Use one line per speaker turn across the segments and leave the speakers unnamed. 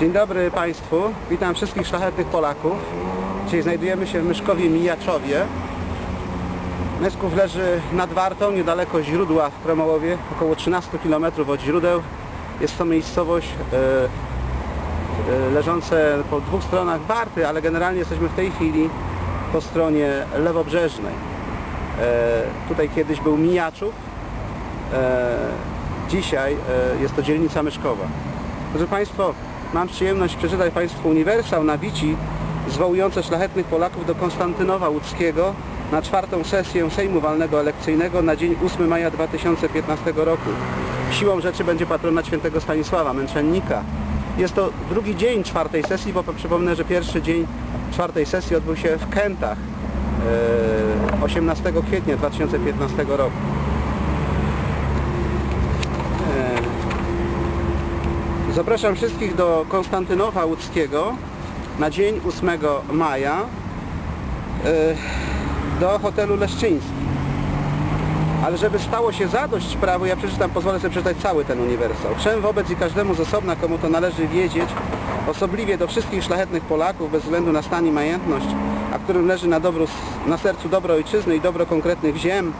Dzień dobry Państwu, witam wszystkich szlachetnych Polaków. Dzisiaj znajdujemy się w Myszkowie Mijaczowie. Myszków leży nad Wartą, niedaleko źródła w Kromołowie, około 13 km od źródeł. Jest to miejscowość e, e, leżące po dwóch stronach Warty, ale generalnie jesteśmy w tej chwili po stronie lewobrzeżnej. E, tutaj kiedyś był Mijaczów, dzisiaj jest to dzielnica Myszkowa. Drodzy Państwo, mam przyjemność przeczytać Państwu uniwersał na Wici zwołujące szlachetnych Polaków do Konstantynowa Łódzkiego na czwartą sesję Sejmu Walnego Elekcyjnego na dzień 8 maja 2015 roku. Siłą rzeczy będzie patronat świętego Stanisława, męczennika. Jest to drugi dzień czwartej sesji, bo przypomnę, że pierwszy dzień czwartej sesji odbył się w Kętach e, 18 kwietnia 2015 roku. Zapraszam wszystkich do Konstantynowa Łódzkiego na dzień 8 maja e, do hotelu Leszczyński. Ale żeby stało się zadość prawu, ja przeczytam, pozwolę sobie przeczytać cały ten uniwersał. Wszem wobec i każdemu z osobna, komu to należy wiedzieć, osobliwie do wszystkich szlachetnych Polaków, bez względu na stan i majętność, a którym leży na, dobru, na sercu dobro ojczyzny i dobro konkretnych ziem,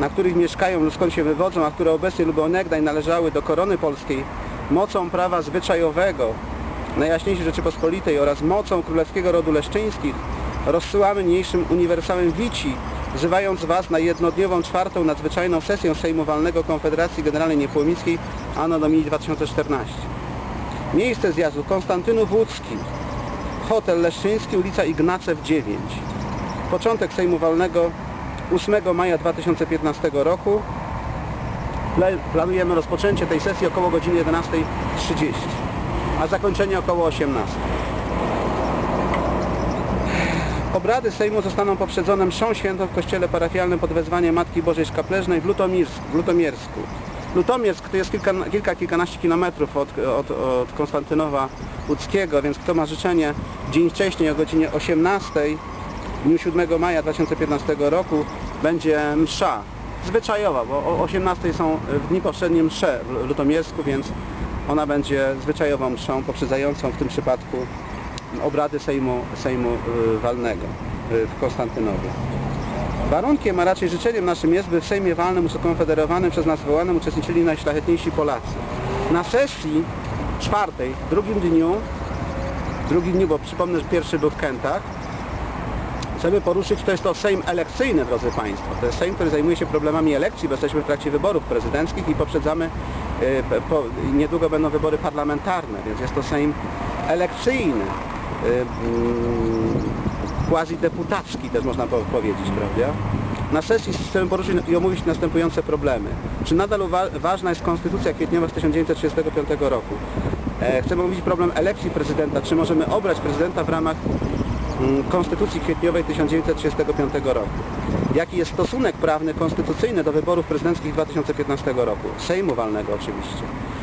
na których mieszkają lub skąd się wywodzą, a które obecnie lub onegdaj należały do korony polskiej, mocą prawa zwyczajowego Najjaśniejszej Rzeczypospolitej oraz mocą królewskiego rodu leszczyńskich rozsyłamy niniejszym uniwersałem Wici, wzywając Was na jednodniową czwartą nadzwyczajną sesję Sejmu Walnego Konfederacji Generalnej Niepłomickiej Anno Domini 2014. Miejsce zjazdu Konstantynów Łódzki, Hotel Leszczyński, ulica Ignacew 9. Początek Sejmu Walnego 8 maja 2015 roku. Pla- Planujemy rozpoczęcie tej sesji około godziny 11.30, a zakończenie około 18. Obrady Sejmu zostaną poprzedzone mszą świętą w kościele parafialnym pod wezwaniem Matki Bożej Szkapleżnej w, w Lutomiersku. Lutomiersk to jest kilka, kilka kilkanaście kilometrów od, od, od Konstantynowa Łódzkiego, więc kto ma życzenie, dzień wcześniej o godzinie 18 w dniu 7 maja 2015 roku będzie msza zwyczajowa, bo o 18 są w dni poprzednie msze w Lutomiersku, więc ona będzie zwyczajową mszą poprzedzającą w tym przypadku obrady Sejmu, Sejmu y, Walnego y, w Konstantynowie. Warunkiem, a raczej życzeniem naszym jest, by w Sejmie Walnym ukonfederowanym przez nas wołanym uczestniczyli najszlachetniejsi Polacy. Na sesji czwartej, w drugim dniu, w drugim dniu, bo przypomnę, że pierwszy był w Kętach, chcemy poruszyć, to jest to Sejm elekcyjny, drodzy Państwo. To jest Sejm, który zajmuje się problemami elekcji, bo jesteśmy w trakcie wyborów prezydenckich i poprzedzamy, y, po, niedługo będą wybory parlamentarne, więc jest to Sejm elekcyjny, y, mm, quasi-deputacki też można po- powiedzieć, prawda? Na sesji chcemy poruszyć i omówić następujące problemy. Czy nadal ważna jest Konstytucja kwietniowa z 1935 roku? E, chcemy omówić problem elekcji prezydenta. Czy możemy obrać prezydenta w ramach Konstytucji kwietniowej 1935 roku. Jaki jest stosunek prawny, konstytucyjny do wyborów prezydenckich 2015 roku? Sejmu walnego oczywiście.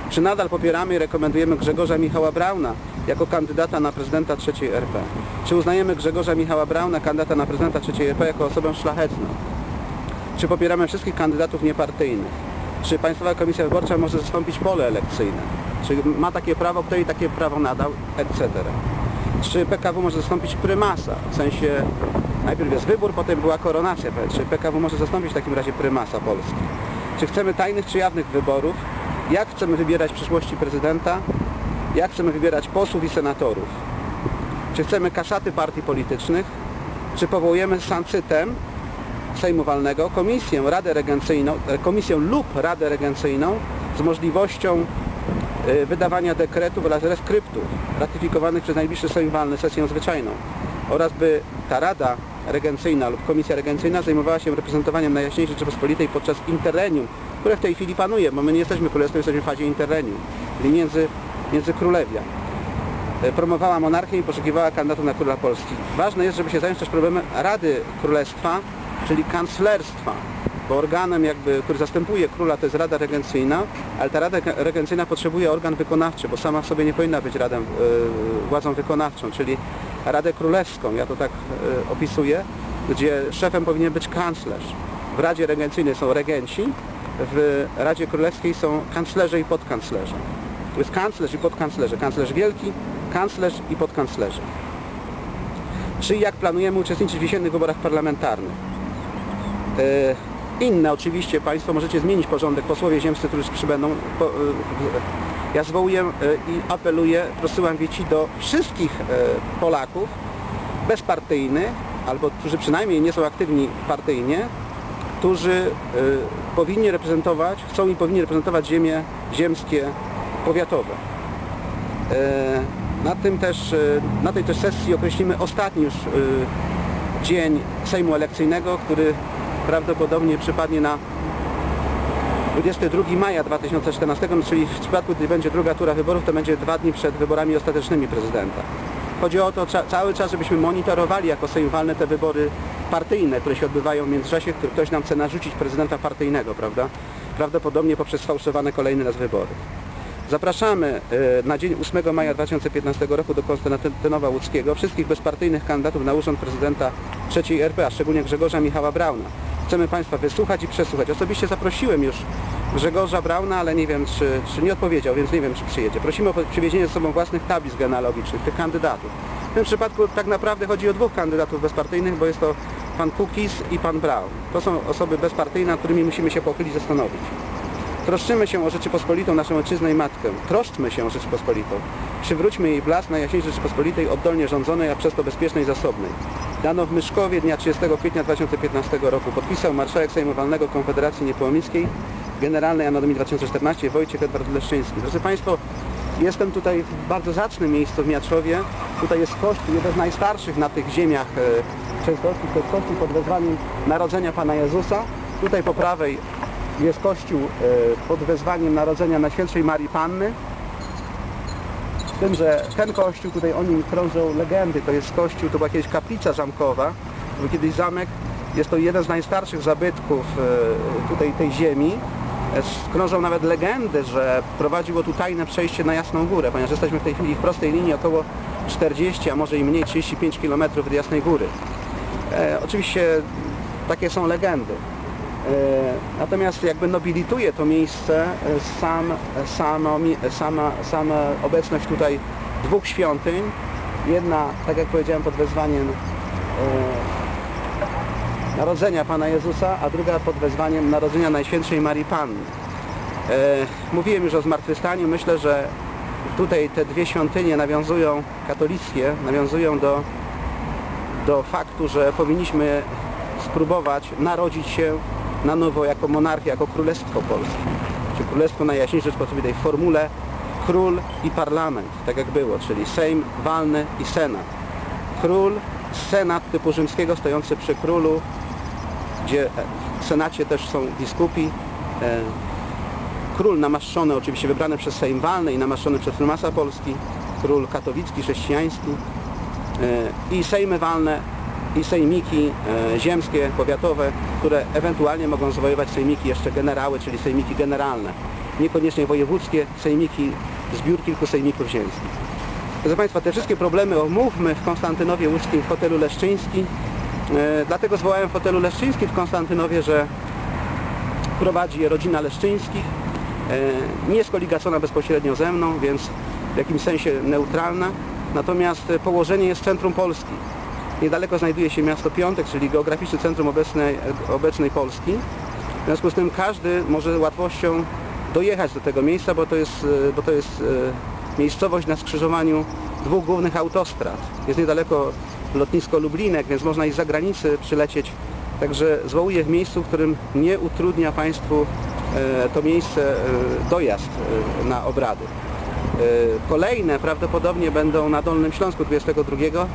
Czy nadal popieramy i rekomendujemy Grzegorza Michała Brauna jako kandydata na prezydenta III RP? Czy uznajemy Grzegorza Michała Brauna, kandydata na prezydenta III RP jako osobę szlachetną? Czy popieramy wszystkich kandydatów niepartyjnych? Czy Państwowa Komisja Wyborcza może zastąpić pole elekcyjne? Czy ma takie prawo, kto jej takie prawo nadał, etc. Czy PKW może zastąpić prymasa? W sensie najpierw jest wybór, potem była koronacja. Czy PKW może zastąpić w takim razie prymasa Polski? Czy chcemy tajnych czy jawnych wyborów? Jak chcemy wybierać w przyszłości prezydenta? Jak chcemy wybierać posłów i senatorów? Czy chcemy kaszaty partii politycznych? Czy powołujemy sancytem Sejmu Walnego komisję, Radę Regencyjną, e, komisję lub Radę Regencyjną z możliwością wydawania dekretów oraz reskryptów ratyfikowanych przez najbliższy Sejm Walny sesją zwyczajną oraz by ta Rada Regencyjna lub Komisja Regencyjna zajmowała się reprezentowaniem Najjaśniejszej Rzeczypospolitej podczas interrenium, które w tej chwili panuje, bo my nie jesteśmy królestwem, jesteśmy w fazie interrenium, czyli między, między królewia e, promowała monarchię i poszukiwała kandydatów na króla Polski. Ważne jest, żeby się zająć też problemem Rady Królestwa, czyli kanclerstwa, bo organem jakby, który zastępuje króla to jest Rada Regencyjna, ale ta Rada Regencyjna potrzebuje organ wykonawczy, bo sama w sobie nie powinna być radą, e, władzą wykonawczą, czyli Radę Królewską, ja to tak e, opisuję, gdzie szefem powinien być kanclerz. W Radzie Regencyjnej są regenci, w Radzie Królewskiej są kanclerze i podkanclerze. jest kanclerz i podkanclerze. Kanclerz wielki, kanclerz i podkanclerze. Czy jak planujemy uczestniczyć w jesiennych wyborach parlamentarnych? Inne oczywiście Państwo możecie zmienić porządek, posłowie ziemscy, którzy przybędą. Po, e, ja zwołuję e, i apeluję, prosyłam wieci do wszystkich e, Polaków bezpartyjnych, albo którzy przynajmniej nie są aktywni partyjnie, którzy powinni reprezentować, chcą i powinni reprezentować ziemie ziemskie powiatowe. Na tym też, na tej też sesji określimy ostatni już dzień Sejmu Elekcyjnego, który prawdopodobnie przypadnie na 22 maja 2014, no, czyli w przypadku, gdy będzie druga tura wyborów, to będzie dwa dni przed wyborami ostatecznymi prezydenta. Chodzi o to cza, cały czas, żebyśmy monitorowali jako Sejm Walny te wybory partyjne, które się odbywają w międzyczasie, w których ktoś nam chce narzucić prezydenta partyjnego, prawda? Prawdopodobnie poprzez sfałszowane kolejne raz wybory. Zapraszamy e, na dzień 8 maja 2015 roku do Konstantynowa Łódzkiego wszystkich bezpartyjnych kandydatów na urząd prezydenta III RP, a szczególnie Grzegorza Michała Brauna. Chcemy Państwa wysłuchać i przesłuchać. Osobiście zaprosiłem już Grzegorza Brauna, ale nie wiem, czy, czy nie odpowiedział, więc nie wiem, czy przyjedzie. Prosimy o przywiezienie ze sobą własnych tablic genealogicznych, tych kandydatów. W tym przypadku tak naprawdę chodzi o dwóch kandydatów bezpartyjnych, bo jest to pan Kukis i pan Braun. To są osoby bezpartyjne, nad którymi musimy się pochylić, zastanowić. Troszczymy się o Rzeczypospolitą, naszą ojczyznę i matkę. Troszczmy się o Rzeczypospolitą. Przywróćmy jej blask Najjaśniejszej Rzeczypospolitej, oddolnie rządzonej, a przez to bezpiecznej i zasobnej. Dano w Myszkowie dnia 30 kwietnia 2015 roku. Podpisał marszałek Sejmu Walnego Konfederacji Niepołomickiej, Generalnej Anonomii 2014 Wojciech Edward Leszczyński. Drodzy Państwo, jestem tutaj w bardzo zacnym miejscu w Miatrzowie. Tutaj jest kościół, jeden z najstarszych na tych ziemiach e, częstochowskich. To jest kościół pod wezwaniem Narodzenia Pana Jezusa. Tutaj po prawej jest kościół e, pod wezwaniem Narodzenia Najświętszej Marii Panny. Tym, że ten kościół, tutaj o nim krążą legendy, to jest kościół, to była kiedyś kaplica zamkowa, był kiedyś zamek, jest to jeden z najstarszych zabytków e, tutaj tej ziemi. E, Krążą nawet legendy, że prowadziło tu tajne przejście na Jasną Górę, ponieważ jesteśmy w tej chwili w prostej linii około 40, a może i mniej, 35 km od Jasnej Góry. E, oczywiście takie są legendy. E, Natomiast jakby nobilituje to miejsce e, sam, samo, sama, sama obecność tutaj dwóch świątyń. Jedna, tak jak powiedziałem, pod wezwaniem e, Narodzenia Pana Jezusa, a druga pod wezwaniem Narodzenia Najświętszej Marii Panny. Mówiłem już o zmartwychwstaniu. Myślę, że tutaj te dwie świątynie nawiązują, katolickie, nawiązują do, do faktu, że powinniśmy spróbować narodzić się na nowo jako monarchia, jako Królestwo Polskie. Czy Królestwo Najjaśniejszej Rzeczypospolitej w formule król i parlament, tak jak było, czyli Sejm walny i Senat. Król, Senat typu rzymskiego stojący przy królu, gdzie e, w Senacie też są biskupi, e, król namaszczony, oczywiście wybrany przez Sejm walny i namaszczony przez Prymasa Polski, król katowicki, chrześcijański e, i sejmy walne i sejmiki e, ziemskie, powiatowe, które ewentualnie mogą zwojować sejmiki jeszcze generały, czyli sejmiki generalne. Niekoniecznie wojewódzkie, sejmiki, zbiór kilku sejmików ziemskich. Proszę Państwa, te wszystkie problemy omówmy w Konstantynowie Łódzkim w hotelu Leszczyński. E, dlatego zwołałem w hotelu Leszczyński w Konstantynowie, że prowadzi je rodzina Leszczyńskich. E, nie jest koligacona bezpośrednio ze mną, więc w jakimś sensie neutralna. Natomiast położenie jest centrum Polski. Niedaleko znajduje się miasto Piątek, czyli geograficzne centrum obecnej, obecnej Polski. W związku z tym każdy może łatwością dojechać do tego miejsca, bo to jest, e, bo to jest e, miejscowość na skrzyżowaniu dwóch głównych autostrad. Jest niedaleko lotnisko Lublinek, więc można i z zagranicy przylecieć. Także zwołuję w miejscu, w którym nie utrudnia Państwu e, to miejsce dojazd na obrady. Kolejne prawdopodobnie będą na Dolnym Śląsku 22,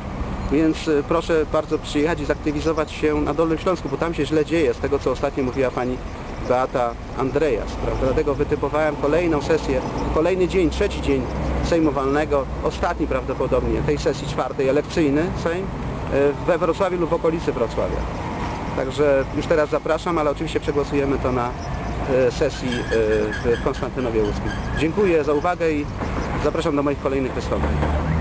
więc e, proszę bardzo przyjechać i zaktywizować się na Dolnym Śląsku, bo tam się źle dzieje, z tego co ostatnio mówiła Pani Beata Andreas. Prawda? Dlatego wytypowałem kolejną sesję, kolejny dzień, trzeci dzień Sejmu Walnego, ostatni prawdopodobnie tej sesji czwartej, elekcyjny Sejm e, we Wrocławiu lub w okolicy Wrocławia. Także już teraz zapraszam, ale oczywiście przegłosujemy to na e, sesji w Konstantynowie Łódzkim. Dziękuję za uwagę i zapraszam do moich kolejnych wystąpień.